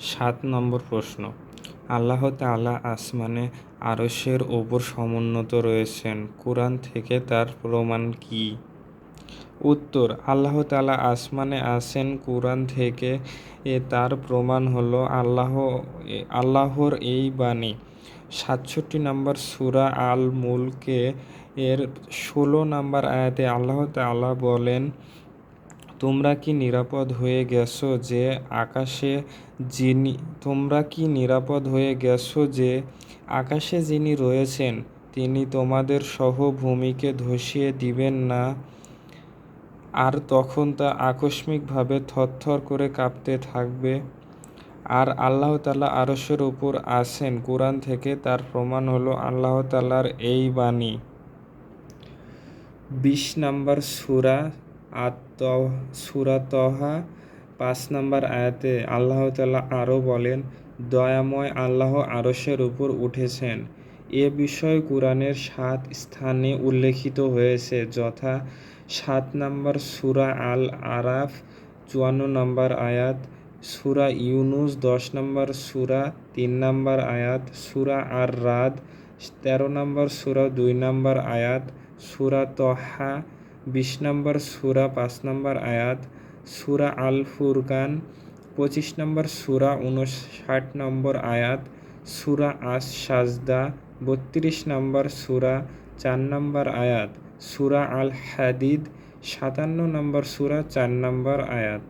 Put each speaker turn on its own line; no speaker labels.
সাত নম্বর প্রশ্ন। আল্লাহ তাআলা আসমানে আরশের ওপর সমুন্নত রয়েছেন। কোরআন থেকে তার প্রমাণ কি? উত্তর, আল্লাহ তালা আসমানে আসেন কোরআন থেকে এ তার প্রমাণ হলো আল্লাহ, আল্লাহর এই বাণী। সাতষট্টি নম্বর সূরা আল মুলকে এর ষোলো নম্বর আয়াতে আল্লাহ তাআলা বলেন তোমরা কি নিরাপদ হয়ে গেছো যে আকাশে যিনি তোমরা কি নিরাপদ হয়ে গেছো যে আকাশে যিনি রয়েছেন, তিনি তোমাদের সহ ভূমিকে ধসিয়ে দিবেন না? আর তখন তা আকস্মিকভাবে থরথর করে কাঁপতে থাকবে। আর আল্লাহ তাআলা আরশের উপর আসেন কোরআন থেকে তার প্রমাণ হলো আল্লাহ তাআলার এই বাণী। বিশ নম্বর সূরা আত পাঁচ নম্বর আয়াতে আল্লাহ তাআলা আরও বলেন, দয়াময় আল্লাহ আরশের উপর উঠেছেন। এ বিষয়ে কোরআনের সাত স্থানে উল্লেখিত হয়েছে, যথা সাত নম্বর সুরা আল আরাফ চুয়ান্ন নম্বর আয়াত, সুরা ইউনুস, দশ নম্বর সুরা, তিন নম্বর আয়াত, সুরা আর রাদ তেরো নম্বর সুরা, দুই নম্বর আয়াত, সূরা তহা বিশ নম্বর সুরা, পাঁচ নম্বর আয়াত, সুরা আল ফুরকান পঁচিশ নম্বর সুরা উনষাট নম্বর আয়াত, সুরা আস সাজদা বত্রিশ নম্বর সুরা, চার নম্বর আয়াত, সুরা আল হাদিদ সাতান্ন নম্বর সুরা, চার নম্বর আয়াত।